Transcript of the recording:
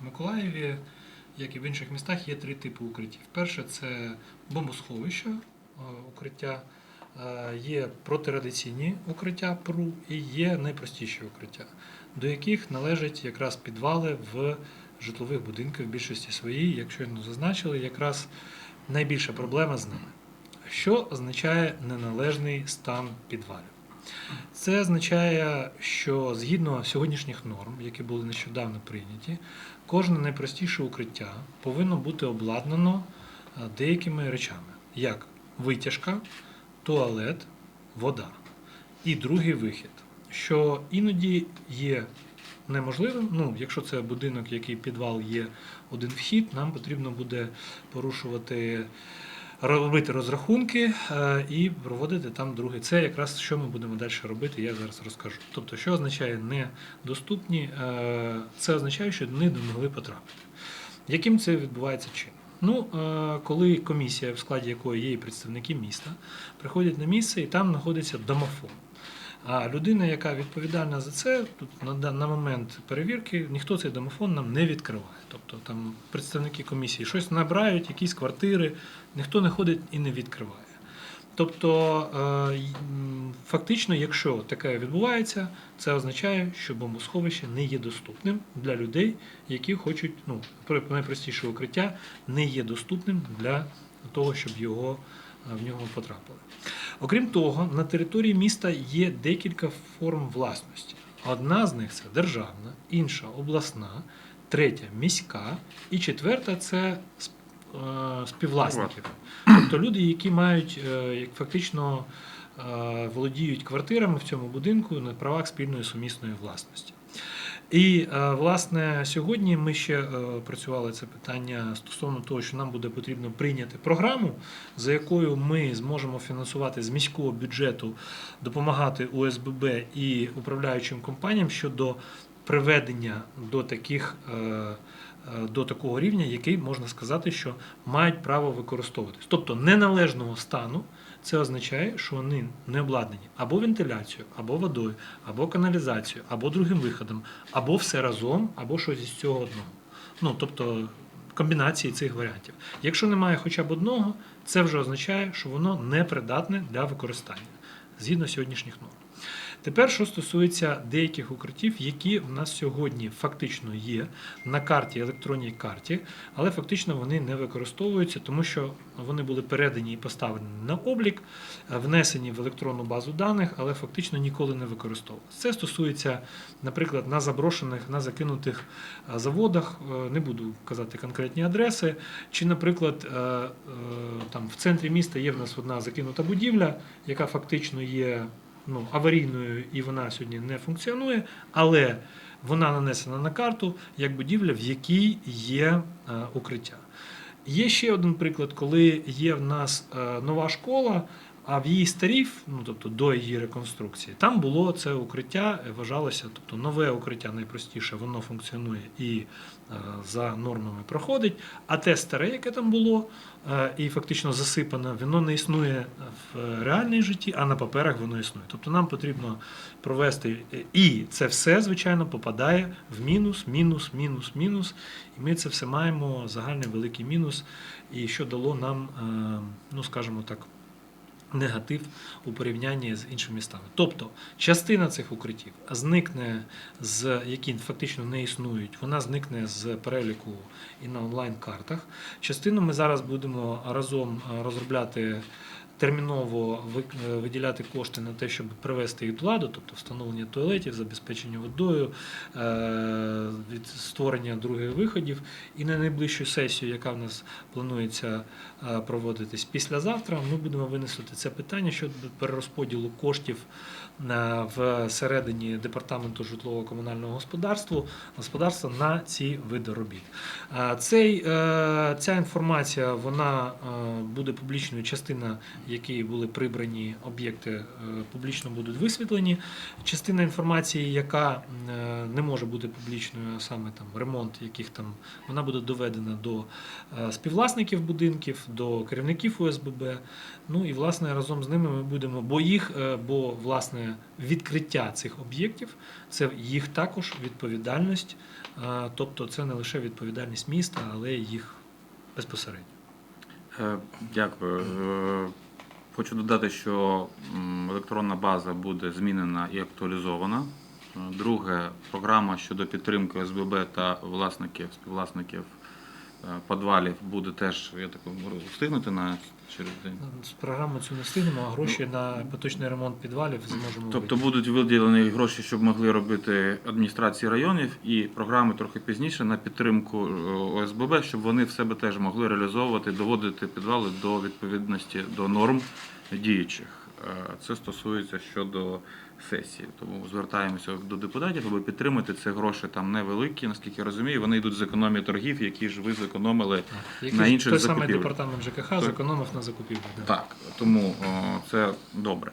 Миколаєві, як і в інших містах, є три типи укриттів. Перше це бомбосховища, е, укриття, е, є протирадиційні укриття ПРУ і є найпростіші укриття, до яких належать якраз підвали в житлових будинках в більшості своїй, як щойно зазначили, якраз найбільша проблема з ними. Що означає неналежний стан підвалів? Це означає, що згідно сьогоднішніх норм, які були нещодавно прийняті, кожне найпростіше укриття повинно бути обладнано е, деякими речами, як витяжка, туалет, вода і другий вихід, що іноді є неможливим. Ну, якщо це будинок, який підвал є один вхід, нам потрібно буде порушувати робити розрахунки е, і проводити там другий. Це якраз що ми будемо далі робити, я зараз розкажу. Тобто, що означає недоступні, Е, це означає, що не могли потрапити. Яким це відбувається чином? Ну, е, коли комісія, в складі якої є і представники міста, приходять на місце і там знаходиться домофон. А людина, яка відповідальна за це, тут на, момент перевірки ніхто цей домофон нам не відкриває. Тобто там представники комісії щось набирають, якісь квартири, ніхто не ходить і не відкриває. Тобто, е, фактично, якщо таке відбувається, це означає, що бомбосховище не є доступним для людей, які хочуть, ну, найпростіше укриття не є доступним для того, щоб його в нього потрапили. Окрім того, на території міста є декілька форм власності. Одна з них це державна, інша обласна, третя міська, і четверта це е, співвласники. Тобто люди, які мають е, фактично е, володіють квартирами в цьому будинку на правах спільної сумісної власності. І е, власне сьогодні ми ще е, працювали це питання стосовно того, що нам буде потрібно прийняти програму, за якою ми зможемо фінансувати з міського бюджету, допомагати УСББ і управляючим компаніям щодо приведення до таких. е, До такого рівня, який можна сказати, що мають право використовуватись. Тобто неналежного стану це означає, що вони не обладнані або вентиляцією, або водою, або каналізацією, або другим виходом, або все разом, або щось із цього одного. Ну тобто комбінації цих варіантів. Якщо немає хоча б одного, це вже означає, що воно не придатне для використання згідно сьогоднішніх норм. Тепер, що стосується деяких укриттів, які в нас сьогодні фактично є на карті, електронній карті, але фактично вони не використовуються, тому що вони були передані і поставлені на облік, внесені в електронну базу даних, але фактично ніколи не використовувалися. Це стосується, наприклад, на заброшених, на закинутих е, заводах, е, не буду казати конкретні адреси, чи, наприклад, е, там в центрі міста є в нас одна закинута будівля, яка фактично є ну, аварійною і вона сьогодні не функціонує, але вона нанесена на карту як будівля, в якій є е, укриття. Є ще один приклад, коли є в нас е, нова школа, а в її старій, ну тобто до її реконструкції, там було це укриття, е, вважалося, тобто нове укриття найпростіше, воно функціонує і е, за нормами проходить. А те старе, яке там було, е, і фактично засипане, воно не існує в реальній житті, а на паперах воно існує. Тобто нам потрібно провести, і це все, звичайно, попадає в мінус, мінус, мінус, мінус. І ми це все маємо загальний великий мінус, і що дало нам, ну скажімо так, негатив у порівнянні з іншими містами. Тобто частина цих укриттів зникне з які фактично не існують, вона зникне з переліку і на онлайн-картах. Частину ми зараз будемо разом е, розробляти. Терміново е, виділяти кошти на те, щоб привести їх до ладу, тобто встановлення туалетів, забезпечення водою, е, створення других виходів. І на найближчу сесію, яка в нас планується е, проводитись післязавтра, ми будемо виносити це питання щодо перерозподілу коштів в середині департаменту житлово-комунального господарства господарства на ці види робіт. Цей, ця інформація вона буде публічною частина які були прибрані об'єкти, е, публічно будуть висвітлені. Частина інформації, яка е, не може бути публічною, а саме там ремонт, яких там вона буде доведена до е, співвласників будинків, до керівників УСББ. Ну і власне разом з ними ми будемо, бо їх, бо власне відкриття цих об'єктів це їх також відповідальність. Тобто це не лише відповідальність міста, але їх безпосередньо. Дякую. Хочу додати, що електронна база буде змінена і актуалізована. Е, Друге, програма щодо підтримки СББ та власників, співвласників е, підвалів буде теж, я так встигнути на через день. З програми цю не встигнемо, а гроші на поточний ремонт підвалів зможемо Тобто будуть виділені гроші, щоб могли робити адміністрації районів, і програми трохи пізніше на підтримку е, ОСББ, щоб вони в себе теж могли реалізовувати, доводити підвали до відповідності до норм діючих. Е, Це стосується щодо сесії. Тому звертаємося до депутатів, аби підтримати це гроші там невеликі, наскільки я розумію. Вони йдуть з економії торгів, які ж ви зекономили. На інших той самий закупівлях. департамент ЖКХ То... зекономив на закупівлі. да. Так, тому о, це добре.